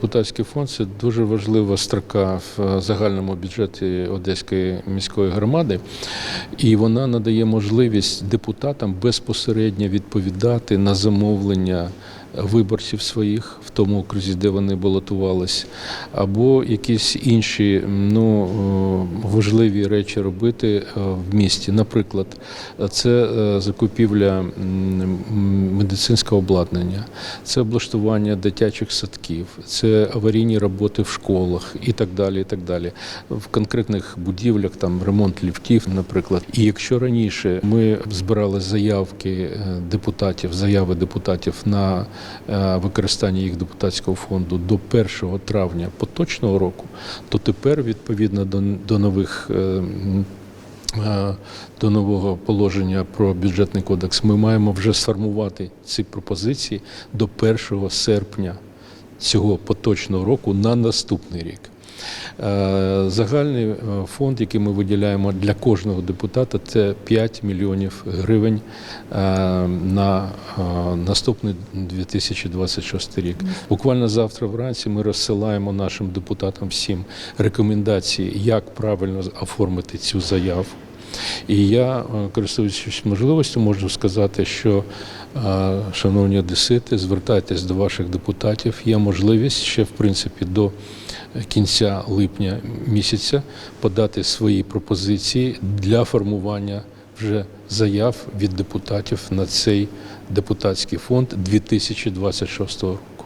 депутатський фонд це дуже важлива строка в е, загальному бюджеті Одеської міської громади, і вона надає можливість депутатам безпосередньо відповідати на замовлення виборців своїх в тому окрузі, де вони балотувались, або якісь інші ну, е, важливі речі робити е, в місті. Наприклад, це закупівля м, м, обладнання, це облаштування дитячих садків, це аварійні роботи в школах і так далі. І так далі. В конкретних будівлях там ремонт ліфтів, наприклад. І якщо раніше ми збирали заявки е, депутатів, заяви депутатів на е, використання їх депутатського фонду до 1 травня поточного року, то тепер відповідно до, до нових. Е, До нового положення про бюджетний кодекс ми маємо вже сформувати ці пропозиції до 1 серпня цього поточного року на наступний рік. Е, Загальний е, фонд, який ми виділяємо для кожного депутата, це 5 мільйонів гривень е, на наступний 2026 рік. Буквально завтра вранці ми розсилаємо нашим депутатам всім рекомендації, як правильно оформити цю заяву. І я, користуючись можливістю, можу сказати, що, шановні одесити, звертайтесь до ваших депутатів. Є можливість ще, в принципі, до кінця липня місяця подати свої пропозиції для формування вже заяв від депутатів на цей депутатський фонд 2026 року.